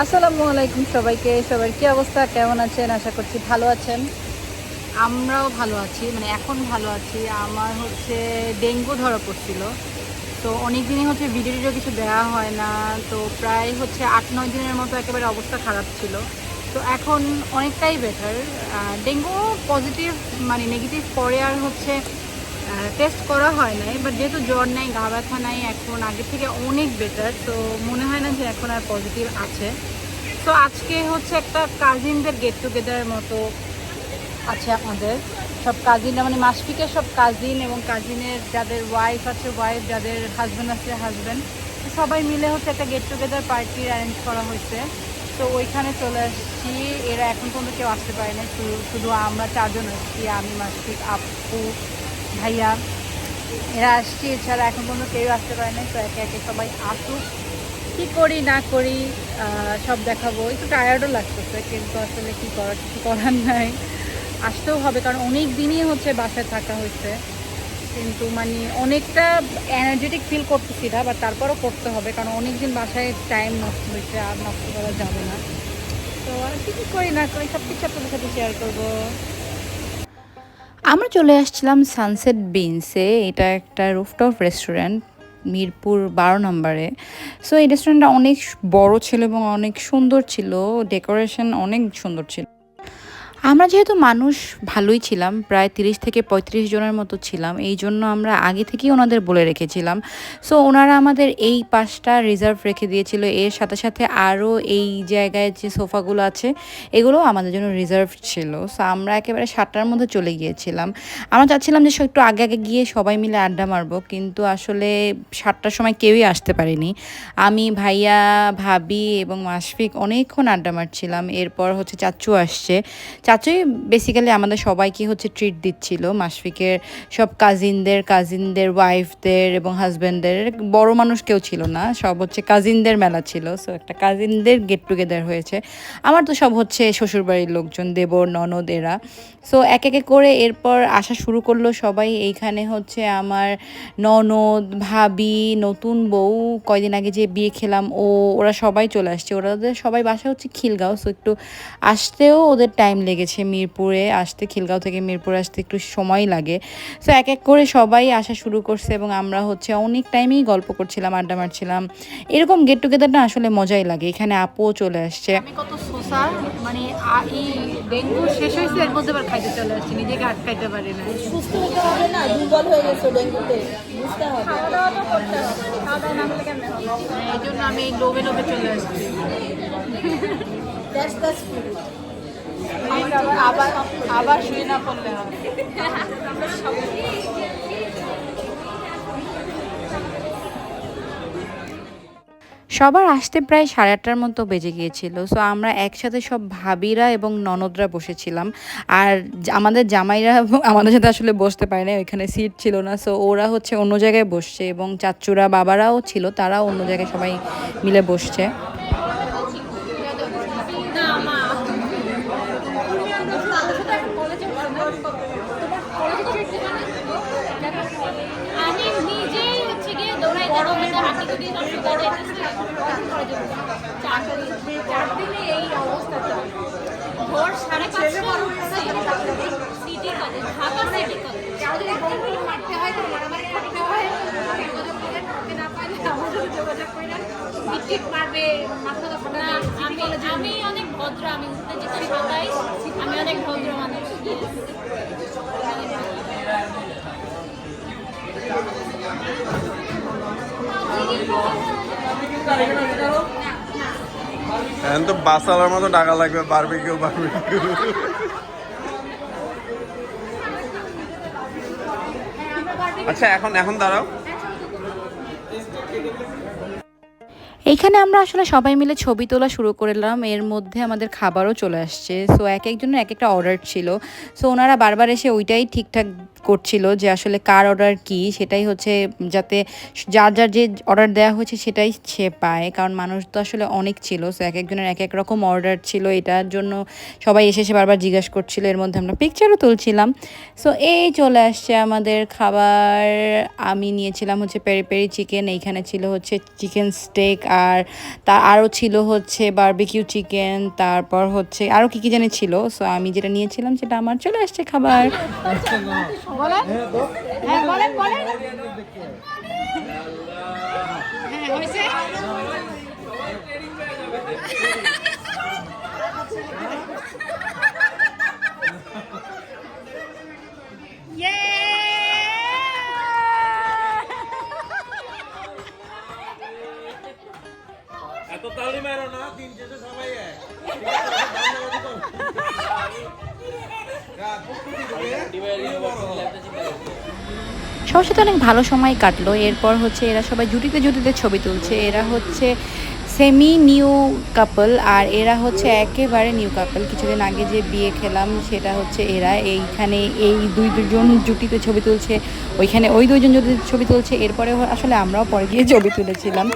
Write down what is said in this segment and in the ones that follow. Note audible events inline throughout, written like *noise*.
আসসালামু আলাইকুম সবাইকে। সবার কি অবস্থা? কেমন আছেন? আশা করছি ভালো আছেন। আমরাও ভালো আছি মানে এখন ভালো আছি। আমার হচ্ছে ডেঙ্গু ধরা পড়ছিল। তো অনেক দিনই হচ্ছে ভিডিও কিছু দেওয়া হয় না। তো প্রায় হচ্ছে আট, নয় দিনের মতো একেবারে অবস্থা খারাপ ছিল। তো এখন অনেকটাই বেটার ডেঙ্গু পজিটিভ মানে নেগেটিভ পরে আর হচ্ছে টেস্ট করা হয় নাই বাট যেহেতু জ্বর নাই, গা ব্যথা নাই, এখন আগের থেকে অনেক বেটার তো মনে হয় না যে এখন আর পজিটিভ আছে। তো আজকে হচ্ছে একটা কাজিনদের গেট টুগেদারের মতো আছে আমাদের। সব কাজিনরা মানে মাসফিকের সব কাজিন এবং কাজিনের যাদের ওয়াইফ আছে ওয়াইফ যাদের হাজব্যান্ড আছে হাজব্যান্ড সবাই মিলে হচ্ছে একটা গেট টুগেদার পার্টি অ্যারেঞ্জ করা হয়েছে। তো ওইখানে চলে আসছি। এরা এখন পর্যন্ত কেউ আসতে পারে না শুধু আমরা চারজন আসছি আমি, মাসফিক, আপু ভাইয়া, এরা আসছি, এছাড়া এখন পর্যন্ত কেউ আসতে পারে না তো একে একে সবাই আসুক। কী করি, না করি সব দেখাবো। একটু টায়ার্ডও লাগতেছে, কিন্তু আসলে কী করার, কিছু করার নাই। আসতেও হবে, কারণ অনেক দিনই হচ্ছে বাসায় থাকা হয়েছে। কিন্তু মানে অনেকটা এনার্জেটিক ফিল করতেছি না বাট তারপরও করতে হবে, কারণ অনেক দিন বাসায় টাইম নষ্ট হয়েছে, আর নষ্ট করা যাবে না। তো আর কি করি, না করি সব কিছু আপনাদের সাথে শেয়ার করব। আমরা চলে আসছিলাম সানসেট বিনসে এটা একটা রুফটপ রেস্টুরেন্ট মিরপুর বারো নম্বরে। সো এই রেস্টুরেন্টটা অনেক বড় ছিল এবং অনেক সুন্দর ছিল। ডেকোরেশন অনেক সুন্দর ছিল। আমরা যেহেতু মানুষ ভালোই ছিলাম, প্রায় তিরিশ থেকে পঁয়ত্রিশ জনের মতো ছিলাম, এই জন্য আমরা আগে থেকেই ওনাদের বলে রেখেছিলাম। সো ওনারা আমাদের এই পাশটা রিজার্ভ রেখে দিয়েছিল। এর সাথে সাথে আরও এই জায়গায় যে সোফাগুলো আছে, এগুলো আমাদের জন্য রিজার্ভ ছিল। সো আমরা একেবারে সাতটার মধ্যে চলে গিয়েছিলাম। আমরা চাচ্ছিলাম যে একটু আগে আগে গিয়ে সবাই মিলে আড্ডা মারবো, কিন্তু আসলে সাতটার সময় কেউই আসতে পারেনি। আমি, ভাইয়া, ভাবি এবং মাসফিক অনেকক্ষণ আড্ডা মারছিলাম। এরপর হচ্ছে চাচু আসছে। চাচুই বেসিক্যালি আমাদের সবাইকে হচ্ছে ট্রিট দিচ্ছিল। মাসফিকের সব কাজিনদের কাজিনদের ওয়াইফদের এবং হাজব্যান্ডদের বড় মানুষ কেউ ছিল না, সব হচ্ছে কাজিনদের মেলা ছিল। সো একটা কাজিনদের গেট টুগেদার হয়েছে। আমার তো সব হচ্ছে শ্বশুরবাড়ির লোকজন, দেবর, ননদ, এরা। সো এক একে করে এরপর আসা শুরু করল সবাই। এইখানে হচ্ছে আমার ননদ, ভাবি, নতুন বউ, কয়দিন আগে যে বিয়ে খেলাম, ও, ওরা সবাই চলে আসছে। ওরা সবাই বাসা হচ্ছে খিলগাঁও। সো একটু আসতেও ওদের টাইম লেগেছে মিরপুরে আসতে খিলগাঁও থেকে মিরপুরে আসতে একটু সময় লাগে। সো এক এক করে সবাই আসা শুরু করছে এবং আমরা হচ্ছে অনেক টাইমেই গল্প করছিলাম আড্ডা মারছিলাম। এরকম গেট টুগেদার না আসলে মজাই লাগে। এখানে আপুও চলে আসছে। আমি কত সোসা মানে এই ডেঙ্গু শেষ হয়েছে এর মধ্যে আবার খাইতে চলে আসছি নিজেকে আটকাইতে পারি না। সুস্থ হতে হবে না? দুর্বল হয়ে গেছো ডেঙ্গুতে। বুঝতে হবে। খাওয়া দাওয়া তো করতে হবে। খাওয়া দাওয়া না করলে কেমন হবে? এই জন্য আমি লোভে লোভে চলে আসছি। *laughs* দ্যাটস আবার শুয়ে না পড়লে সবার আসতে প্রায় সাড়ে আটটার মতো বেজে গিয়েছিল। সো আমরা একসাথে সব ভাবিরা এবং ননদরা বসেছিলাম। আর আমাদের জামাইরা আমাদের সাথে আসলে বসতে পারে না ওইখানে সিট ছিল না। সো ওরা হচ্ছে অন্য জায়গায় বসছে এবং চাচুরা বাবারাও ছিল, তারাও অন্য জায়গায় সবাই মিলে বসছে। আমি নিজেই হচ্ছে গিয়ে দৌড়াই হাঁটি যাইতেছে চার দিনে এই অবস্থাটা ভোর সাড়ে পাঁচটা city college Dhaka city college. না, আমি আমি অনেক ভদ্র আমি উঠতে যেতে আমি অনেক ভদ্র মানুষ। এখন তো বাসালার মতো টাকা লাগবে বারবিকিউ বারবিকিউ আচ্ছা এখন এখন দাঁড়াও। এইখানে আমরা আসলে সবাই মিলে ছবি তোলা শুরু করলাম। এর মধ্যে আমাদের খাবারও চলে আসছে। সো এক একজনের এক একটা অর্ডার ছিল। সো ওনারা বারবার এসে ওইটাই ঠিকঠাক করছিল যে আসলে কার অর্ডার কি? সেটাই হচ্ছে যাতে যার যার যে অর্ডার দেওয়া হয়েছে সেটাই সে পায়। কারণ মানুষ তো আসলে অনেক ছিল। সো এক একজনের এক এক রকম অর্ডার ছিল। এটার জন্য সবাই এসে এসে বারবার জিজ্ঞাসা করছিল। এর মধ্যে আমরা পিকচারও তুলছিলাম। সো এই চলে আসছে আমাদের খাবার। আমি নিয়েছিলাম হচ্ছে পেরি পেরি চিকেন এইখানে ছিল হচ্ছে চিকেন স্টেক আর তা আরও ছিল হচ্ছে বারবিকিউ চিকেন তারপর হচ্ছে আরও কী কী জানি ছিল সো আমি যেটা নিয়েছিলাম সেটা আমার চলে আসছে খাবার। হ্যাঁ সবার সাথে অনেক ভালো সময় কাটলো। এরপর হচ্ছে এরা সবাই জুটিতে জুটিতে ছবি তুলছে। এরা হচ্ছে সেমি নিউ কাপল আর এরা হচ্ছে একেবারে নিউ কাপল কিছুদিন আগে যে বিয়ে খেলাম সেটা হচ্ছে এরা। এইখানে এই দুই দুজন জুটিতে ছবি তুলছে, ওইখানে ওই দুইজন জুটিতে ছবি তুলছে। এরপরে আসলে আমরাও পরে গিয়ে ছবি তুলেছিলাম।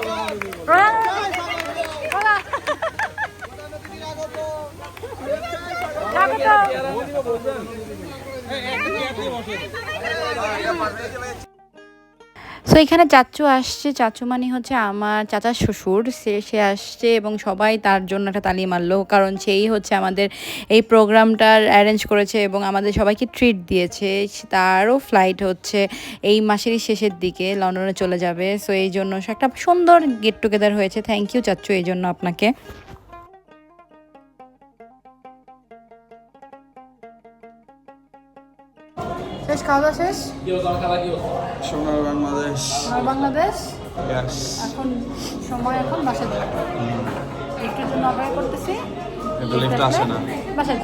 সো এখানে চাচু আসছে। চাচু মানে হচ্ছে আমার চাচার শ্বশুর। সে সে আসছে এবং সবাই তার জন্য একটা তালি মারলো। কারণ সেই হচ্ছে আমাদের এই প্রোগ্রামটার অ্যারেঞ্জ করেছে এবং আমাদের সবাইকে ট্রিট দিয়েছে। তারও ফ্লাইট হচ্ছে এই মাসেরই শেষের দিকে লন্ডনে চলে যাবে। সো এই জন্য একটা সুন্দর গেট টুগেদার হয়েছে। থ্যাংক ইউ চাচু, এই জন্য আপনাকে। শেষ খাওয়া দাওয়া শেষ? সোনার বাংলাদেশ। বাংলাদেশ? এখন সময় এখন বাসায় একটু জন্য অপেক্ষা করতেছি। লিফট আসে না। বাসায়